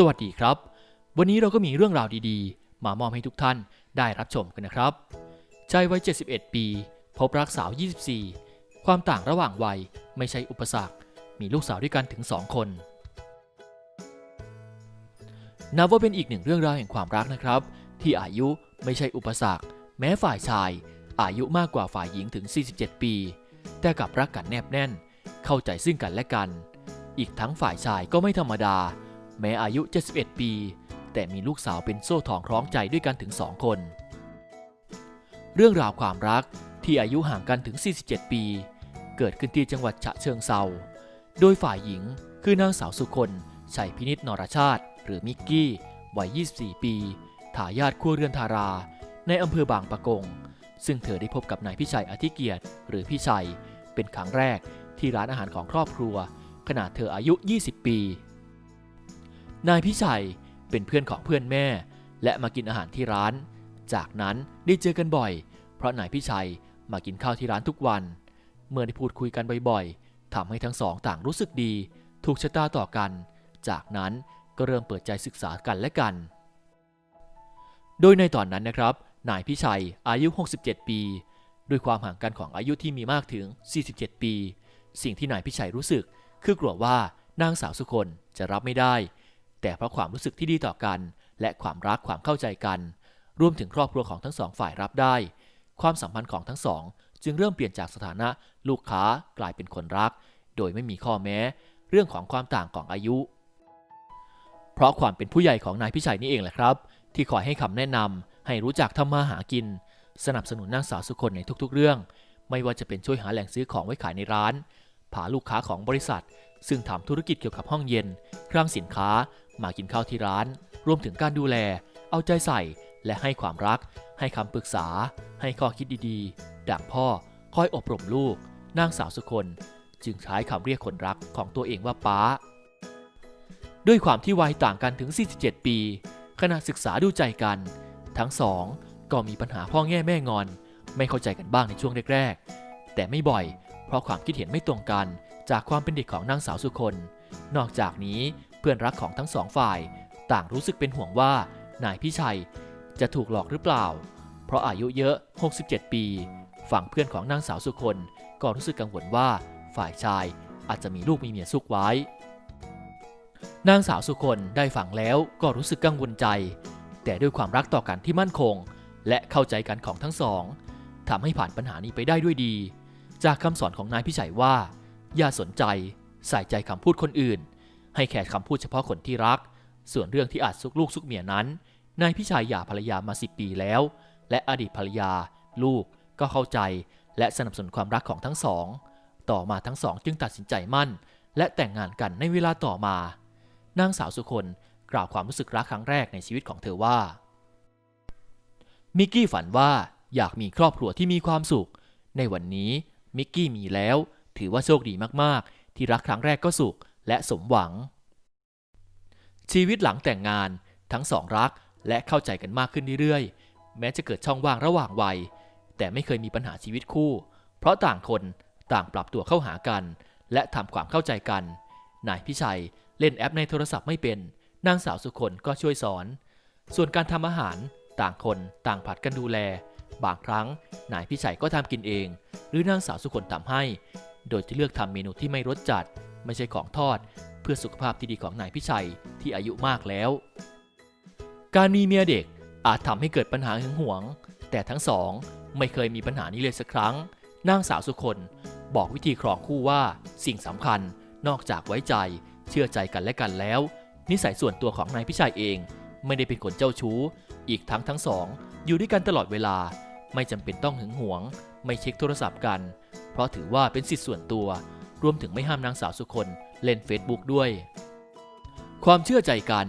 สวัสดีครับ วันนี้เราก็มีเรื่องราวดีๆ มามอบให้ทุกท่านได้รับชมกันนะครับ ชายวัย 71 ปี พบรักสาว 24 ความต่างระหว่างวัยไม่ใช่อุปสรรค มีลูกสาวด้วยกันถึง 2 คน นับว่าเป็นอีกหนึ่งเรื่องราวแห่งความรักนะครับ ที่อายุไม่ใช่อุปสรรค แม้ฝ่ายชาย อายุมากกว่าฝ่ายหญิงถึง 47 ปี แต่กับรักกันแนบแน่น เข้าใจซึ่งกันและกัน อีกทั้งฝ่ายชายก็ไม่ธรรมดา แม้อายุ 71 ปี แต่มีลูกสาวเป็นโซ่ทองคล้องใจด้วยกันถึง2คน เรื่องราวความรักที่อายุห่างกันถึง 47 ปี เกิดขึ้นที่จังหวัดฉะเชิงเซา โดยฝ่ายหญิงคือนางสาวสุคนชัยพินิษนรชาติ หรือมิกกี้ วัย 24 ปี ทายาทครัวเรือนทารา ในอำเภอบางปะกง ซึ่งเธอได้พบกับนายพิชัยอธิเกียรติ หรือพี่ชัย เป็นครั้งแรกที่ร้านอาหารของครอบครัว ขณะเธออายุ 20 ปี นายพิชัยเป็นเพื่อนของเพื่อนแม่ และมากินอาหารที่ร้าน จากนั้นได้เจอกันบ่อย เพราะนายพิชัยมากินข้าวที่ร้านทุกวัน เมื่อได้พูดคุยกันบ่อยๆทำให้ทั้งสองต่างรู้สึกดี ถูกชะตาต่อกัน จากนั้นก็เริ่มเปิดใจศึกษากันและกัน โดยในตอนนั้นนะครับ นายพิชัยอายุ 67 ปี ด้วยความห่างกันของอายุที่มีมากถึง 47 ปี สิ่งที่นายพิชัยรู้สึก คือกลัวว่านางสาวสุคนจะรับไม่ได้ แต่เพราะความรู้สึกที่ดีต่อกัน และความรักความเข้าใจกัน รวมถึงครอบครัวของทั้งสองฝ่ายรับได้ ความสัมพันธ์ของทั้งสอง จึงเริ่มเปลี่ยนจากสถานะลูกค้ากลายเป็นคนรัก โดยไม่มีข้อแม้ เรื่องของความต่างของอายุ เพราะความเป็นผู้ใหญ่ของนายพิชัยนี่เองแหละครับ ที่คอยให้คำแนะนำให้รู้จักทำมาหากิน สนับสนุนนางสาวสุคนในทุกๆ เรื่อง ไม่ว่าจะเป็นช่วยหาแหล่งซื้อของไว้ขายในร้านพาลูกค้าของบริษัท ซึ่งทำธุรกิจเกี่ยวกับห้องเย็นเครื่องสินค้า มากินข้าวที่ร้าน รวมถึงการดูแล เอาใจใส่ และให้ความรัก ให้คำปรึกษา ให้ข้อคิดดีๆ ดังพ่อ คอยอบรมลูก นางสาวสุคน จึงใช้คำเรียกคนรักของตัวเองว่าป้า ด้วยความที่วัยต่างกันถึง 47 ปี ขณะศึกษาดูใจกัน ทั้งสองก็มีปัญหาพ่อแง่แม่งอน ไม่เข้าใจกันบ้างในช่วงแรกๆ แต่ไม่บ่อย เพราะความคิดเห็นไม่ตรงกัน จากความเป็นเด็กของนางสาวสุคน นอกจากนี้เพื่อนรักของทั้งสองฝ่าย ต่างรู้สึกเป็นห่วงว่านายพิชัยจะถูกหลอกหรือเปล่า เพราะอายุเยอะ 67 ปี ฝั่งเพื่อนของนางสาวสุคนก็รู้สึกกังวลว่าฝ่ายชายอาจจะมีลูกมีเมียซุกไว้ นางสาวสุคนได้ฟังแล้วก็รู้สึกกังวลใจ แต่ด้วยความรักต่อกันที่มั่นคง และเข้าใจกันของทั้งสองทำให้ผ่านปัญหานี้ไปได้ด้วยดี จากคำสอนของนายพิชัยว่า อย่าสนใจ ใส่ใจคำพูดคนอื่น ให้แค่คำพูดเฉพาะคนที่รัก ส่วนเรื่องที่อาจซุกลูกซุกเมียนั้นนายพิชัยหย่าภรรยามา10ปีแล้ว และอดีตภรรยา ลูกก็เข้าใจ และสนับสนุนความรักของทั้งสอง ต่อมาทั้งสองจึงตัดสินใจมั่น และแต่งงานกันในเวลาต่อมา นางสาวสุคนกล่าวความรู้สึกรักครั้งแรกในชีวิตของเธอว่า มิกกี้ฝันว่าอยากมีครอบครัวที่มีความสุข ในวันนี้มิกกี้มีแล้ว ถือว่าโชคดีมากๆ ที่รักครั้งแรกก็สุขและสมหวัง ชีวิตหลังแต่งงานทั้งสองรักและเข้าใจกันมากขึ้นเรื่อยๆ แม้จะเกิดช่องว่างระหว่างวัย แต่ไม่เคยมีปัญหาชีวิตคู่ เพราะต่างคนต่างปรับตัวเข้าหากัน และทำความเข้าใจกัน นายพิชัยเล่นแอปในโทรศัพท์ไม่เป็น นางสาวสุคนก็ช่วยสอน ส่วนการทำอาหารต่างคนต่างผัดกันดูแล บางครั้งนายพิชัยก็ทำกินเอง หรือนางสาวสุคนทำให้ โดยจะเลือกทำเมนูที่ไม่รสจัด ไม่ใช่ของทอด เพื่อสุขภาพที่ดีของนายพิชัยที่อายุมากแล้ว การมีเมียเด็กอาจทำให้เกิดปัญหาหึงหวง แต่ทั้งสองไม่เคยมีปัญหานี้เลยสักครั้ง นางสาวสุคนบอกวิธีครองคู่ว่าสิ่งสำคัญนอกจากไว้ใจ เชื่อใจกันและกันแล้ว นิสัยส่วนตัวของนายพิชัยเองไม่ได้เป็นคนเจ้าชู้ อีกทั้งทั้งสอง อยู่ด้วยกันตลอดเวลา ไม่จำเป็นต้องหึงหวง ไม่เช็คโทรศัพท์กัน เพราะถือว่าเป็นสิทธิส่วนตัว รวมถึงไม่ห้ามนางสาวสุคนเล่น Facebook ด้วย ความเชื่อใจกัน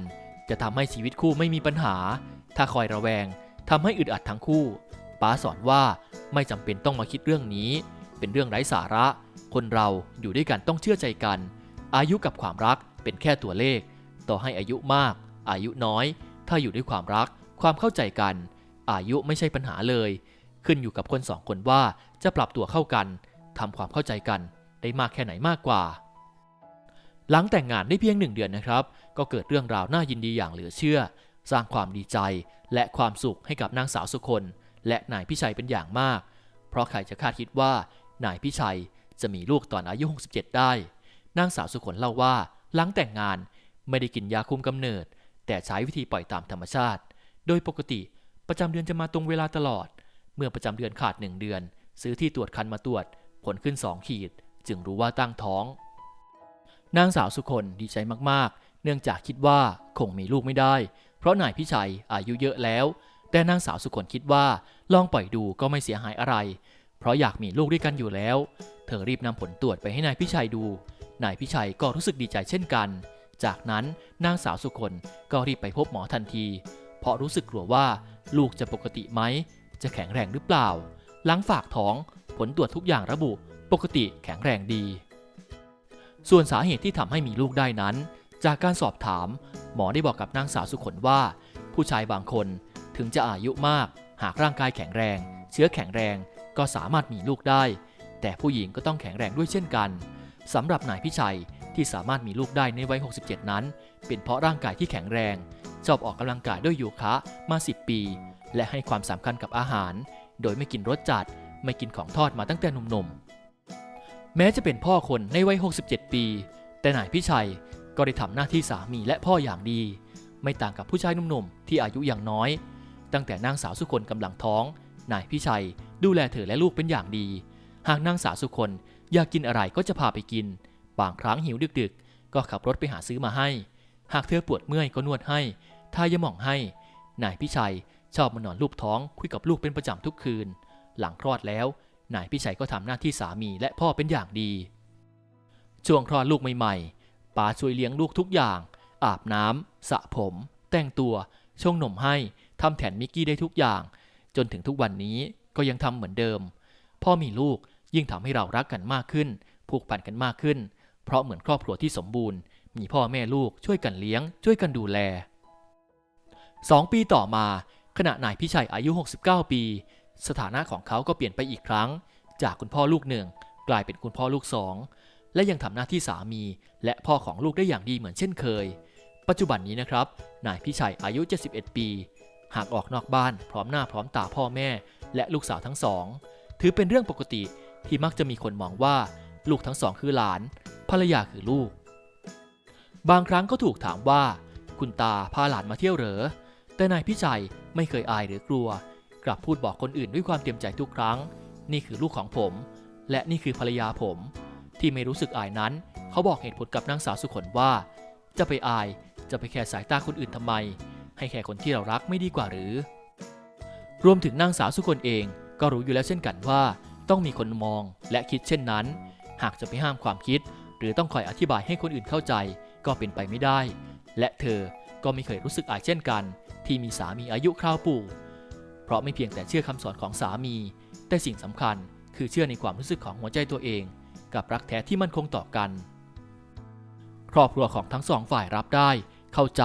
จะทำให้ชีวิตคู่ไม่มีปัญหา ถ้าคอยระแวงทำให้อึดอัดทั้งคู่ป้าสอนว่าไม่จำเป็นต้องมาคิดเรื่องนี้ เป็นเรื่องไร้สาระ คนเราอยู่ด้วยกันต้องเชื่อใจกัน อายุกับความรักเป็นแค่ตัวเลข ต่อให้อายุมาก อายุน้อย ถ้าอยู่ด้วยความรัก ความเข้าใจกัน อายุไม่ใช่ปัญหาเลย ขึ้นอยู่กับคนสองคนว่าจะปรับตัวเข้ากัน ทำความเข้าใจกันได้มากแค่ไหนมากกว่า หลังแต่งงานได้เพียงหนึ่งเดือนนะครับ ก็เกิดเรื่องราวน่ายินดีอย่างเหลือเชื่อ สร้างความดีใจและความสุขให้กับนางสาวสุคน และนายพิชัยเป็นอย่างมาก เพราะใครจะคาดคิดว่านายพิชัยจะมีลูกตอนอายุ 67 ได้ นางสาวสุคนเล่าว่า หลังแต่งงานไม่ได้กินยาคุมกำเนิด แต่ใช้วิธีปล่อยตามธรรมชาติ โดยปกติประจำเดือนจะมาตรงเวลาตลอด เมื่อประจำเดือนขาดหนึ่งเดือน ซื้อที่ตรวจคันมาตรวจ ผลขึ้น 2 ขีด จึงรู้ว่าตั้งท้อง นางสาวสุคนดีใจมากๆ เนื่องจากคิดว่าคงมีลูกไม่ได้ เพราะนายพิชัยอายุเยอะแล้ว แต่นางสาวสุคนคิดว่าลองปล่อยดูก็ไม่เสียหายอะไร เพราะอยากมีลูกด้วยกันอยู่แล้ว เธอรีบนำผลตรวจไปให้นายพิชัยดู นายพิชัยก็รู้สึกดีใจเช่นกัน จากนั้นนางสาวสุคนก็รีบไปพบหมอทันที เพราะรู้สึกกลัวว่าลูกจะปกติไหมจะแข็งแรงหรือเปล่า หลังฝากท้อง ผลตรวจทุกอย่างระบุ ปกติแข็งแรงดี ส่วนสาเหตุที่ทำให้มีลูกได้นั้น จากการสอบถาม หมอได้บอกกับนางสาวสุขนว่า ผู้ชายบางคนถึงจะอายุมาก หากร่างกายแข็งแรง เชื้อแข็งแรงก็สามารถมีลูกได้ แต่ผู้หญิงก็ต้องแข็งแรงด้วยเช่นกันสำหรับนายพิชัยที่สามารถมีลูกได้ในวัย 67 นั้น เป็นเพราะร่างกายที่แข็งแรง ชอบออกกำลังกายด้วยโยคะมา 10 ปี และให้ความสำคัญกับอาหาร โดยไม่กินรสจัด ไม่กินของทอดมาตั้งแต่หนุ่มๆ แม้จะเป็นพ่อคนในวัย 67 ปี แต่นายพิชัยก็ได้ทำหน้าที่สามีและพ่ออย่างดี ไม่ต่างกับผู้ชายหนุ่มๆ ที่อายุอย่างน้อย ตั้งแต่นางสาวสุคนกำลังท้อง นายพิชัยดูแลเธอและลูกเป็นอย่างดี หากนางสาวสุคนอยากกินอะไรก็จะพาไปกิน บางครั้งหิวดึกๆ ก็ขับรถไปหาซื้อมาให้ หากเธอปวดเมื่อยก็นวดให้ ทายาหม่องให้ นายพิชัยชอบมานอนลูบท้องคุยกับลูกเป็นประจำทุกคืน หลังคลอดแล้ว นายพิชัยก็ทำหน้าที่สามีและพ่อเป็นอย่างดี ช่วงคลอดลูกใหม่ๆป๋าช่วยเลี้ยงลูกทุกอย่าง อาบน้ำสระผม แต่งตัว ชงนมให้ทำแถนมิกกี้ได้ทุกอย่าง จนถึงทุกวันนี้ก็ยังทำเหมือนเดิม พ่อมีลูกยิ่งทำให้เรารักกันมากขึ้น ผูกพันกันมากขึ้น เพราะเหมือนครอบครัวที่สมบูรณ์ มีพ่อแม่ลูกช่วยกันเลี้ยง ช่วยกันดูแล2ปีต่อมาขณะนายพิชัยอายุ 69 ปี สถานะของเขาก็เปลี่ยนไปอีกครั้ง จากคุณพ่อลูกหนึ่ง กลายเป็นคุณพ่อลูกสองและยังทำหน้าที่สามี และพ่อของลูกได้อย่างดีเหมือนเช่นเคย ปัจจุบันนี้นะครับ นายพิชัยอายุ 71 ปี หากออกนอกบ้านพร้อมหน้าพร้อมตาพ่อแม่ และลูกสาวทั้งสอง ถือเป็นเรื่องปกติที่มักจะมีคนมองว่า ลูกทั้งสองคือหลาน ภรรยาคือลูก บางครั้งก็ถูกถามว่า คุณตาพาหลานมาเที่ยวเหรอ แต่นายพิชัยไม่เคยอายหรือกลัว กลับพูดบอกคนอื่นด้วยความเต็มใจทุกครั้ง นี่คือลูกของผม และนี่คือภรรยาผม ที่ไม่รู้สึกอายนั้น เขาบอกเหตุผลกับนางสาวสุขนว่า จะไปอายจะไปแคร์สายตาคนอื่นทำไม ให้แค่คนที่เรารักไม่ดีกว่าหรือ รวมถึงนางสาวสุคนเองก็รู้อยู่แล้วเช่นกันว่า ต้องมีคนมองและคิดเช่นนั้น หากจะไปห้ามความคิด หรือต้องคอยอธิบายให้คนอื่นเข้าใจ ก็เป็นไปไม่ได้ และเธอก็ไม่เคยรู้สึกอายเช่นกัน ที่มีสามีอายุคราวปู่ เพราะไม่เพียงแต่เชื่อคำสอนของสามี แต่สิ่งสำคัญคือเชื่อในความรู้สึกของหัวใจตัวเอง กับรักแท้ที่มั่นคงต่อกัน ครอบครัวของทั้งสองฝ่ายรับได้ เข้าใจ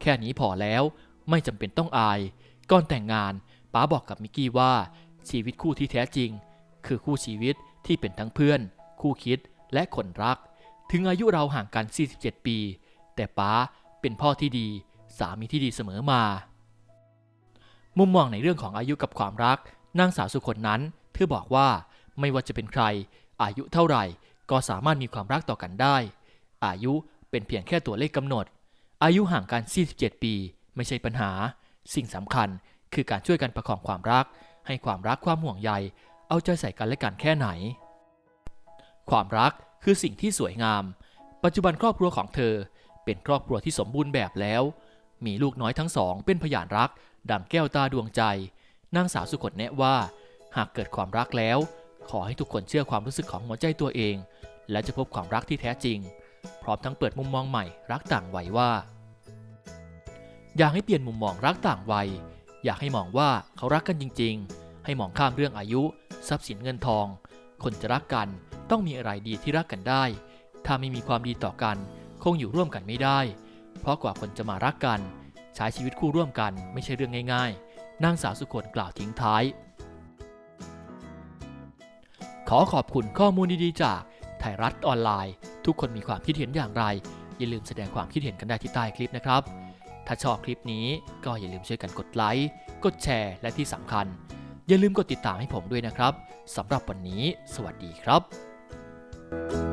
แค่นี้พอแล้ว ไม่จำเป็นต้องอาย ก่อนแต่งงานป๋าบอกกับมิกกี้ว่าชีวิตคู่ที่แท้จริง คือคู่ชีวิตที่เป็นทั้งเพื่อน คู่คิดและคนรัก ถึงอายุเราห่างกัน 47 ปี แต่ป๋าเป็นพ่อที่ดี สามีที่ดีเสมอมา มุมมองในเรื่องของอายุกับความรักนางสาวสุคนนั้น เธอบอกว่าไม่ว่าจะเป็นใคร อายุเท่าไหร่ ก็สามารถมีความรักต่อกันได้ อายุเป็นเพียงแค่ตัวเลขกำหนด อายุห่างกัน 47 ปี ไม่ใช่ปัญหา สิ่งสำคัญคือการช่วยกันประคองความรัก ให้ความรักความห่วงใย เอาใจใส่กันและกันแค่ไหน ความรักคือสิ่งที่สวยงาม ปัจจุบันครอบครัวของเธอ เป็นครอบครัวที่สมบูรณ์แบบแล้ว มีลูกน้อยทั้งสองเป็นพยานรัก ดังแก้วตาดวงใจนางสาวสุขดแนะว่า หากเกิดความรักแล้ว ขอให้ทุกคนเชื่อความรู้สึกของหัวใจตัวเอง และจะพบความรักที่แท้จริง พร้อมทั้งเปิดมุมมองใหม่รักต่างวัยว่า อยากให้เปลี่ยนมุมมองรักต่างวัย อยากให้มองว่าเขารักกันจริง ๆ ให้มองข้ามเรื่องอายุ ทรัพย์สินเงินทอง คนจะรักกันต้องมีอะไรดีที่รักกันได้ ถ้าไม่มีความดีต่อกัน คงอยู่ร่วมกันไม่ได้ เพราะกว่าคนจะมารักกัน ช้ชีวิตคู่ร่วมกันไม่ใช่เรื่องง่ายๆ นางสาวสุคนกล่าวทิ้งท้าย ขอขอบคุณข้อมูลดีๆ จากไทยรัฐออนไลน์ ทุกคนมีความคิดเห็นอย่างไร อย่าลืมแสดงความคิดเห็นกันได้ที่ใต้คลิปนะครับ ถ้าชอบคลิปนี้ก็อย่าลืมช่วยกันกดไลค์ กดแชร์ และที่สำคัญ อย่าลืมกดติดตามให้ผมด้วยนะครับสำหรับวันนี้ สวัสดีครับ